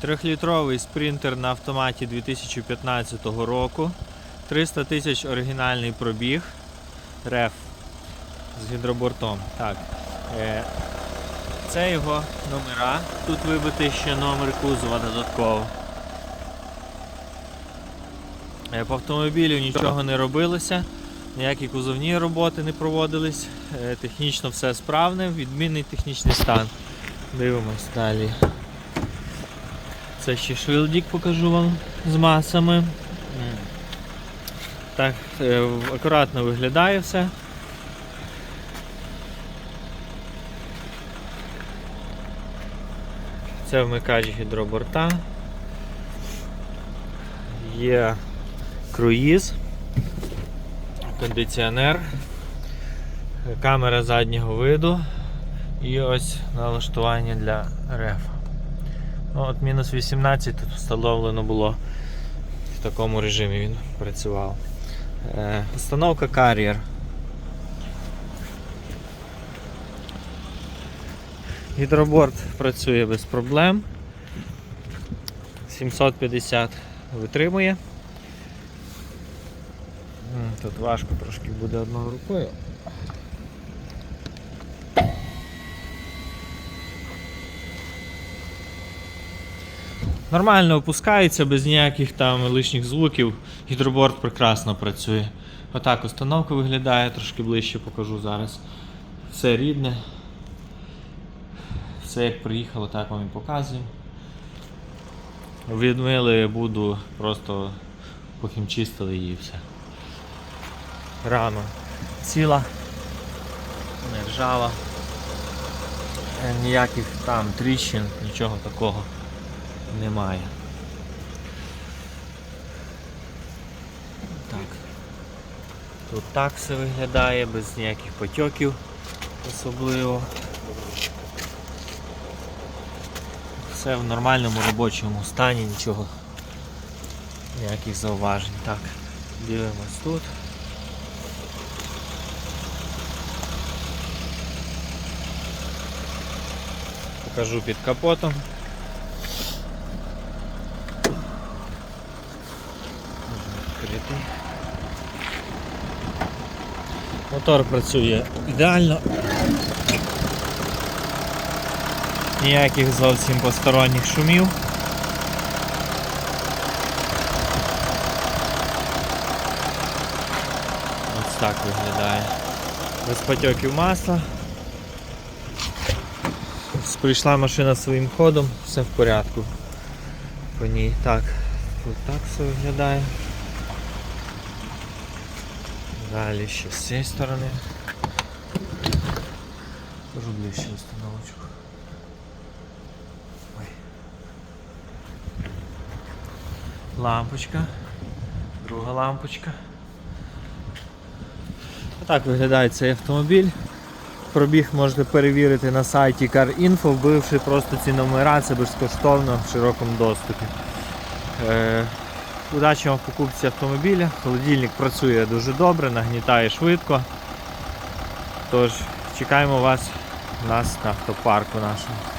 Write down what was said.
Трьохлітровий спринтер на автоматі 2015 року. 300 тисяч оригінальний пробіг. Реф з гідробортом. Так. Е, це його номера. Тут вибитий ще номер кузова додатково. Е, По автомобілю нічого не робилося, ніякі кузовні роботи не проводились. Е, Технічно все справне, відмінний технічний стан. Дивимось далі. Це ще швилдік покажу вам з масами. Так, е, акуратно виглядає все. Це вмикач гідроборта. Є круїз, кондиціонер, камера заднього виду і ось налаштування для рефа. Ну, от мінус 18 тут встановлено було в такому режимі він працював. Е, установка Carrier. Гідроборд працює без проблем. 750 витримує. Тут важко трошки буде одною рукою. Нормально опускається без ніяких там лишніх звуків. Гідроборд прекрасно працює. Отак установка виглядає, трошки ближче покажу зараз. Все рідне. Все як приїхало, так вам і показуємо. Відмили буду, просто похімчистили її все. Рама ціла, не ржава. Е, Ніяких там тріщин, нічого такого немає. Так. Тут так все виглядає, без ніяких потьоків особливо. Все в нормальному робочому стані, нічого, ніяких зауважень. Так, дивимось тут. Покажу під капотом. Можна. Мотор працює ідеально. Ніяких зовсім посторонніх шумів. Ось так виглядає. Без потьоків масла. Прийшла машина своїм ходом, все в порядку. По ній так. Тут так все виглядає. Далі ще з цієї сторони. Покажу ближче установочку. Лампочка. Друга лампочка. Отак виглядає цей автомобіль. Пробіг можете перевірити на сайті CarInfo, вбивши просто ці номера, це безкоштовно в широкому доступі. Удачі вам в покупці автомобіля. Холодильник працює дуже добре, нагнітає швидко. Тож чекаємо вас у нас на автопарку нашому.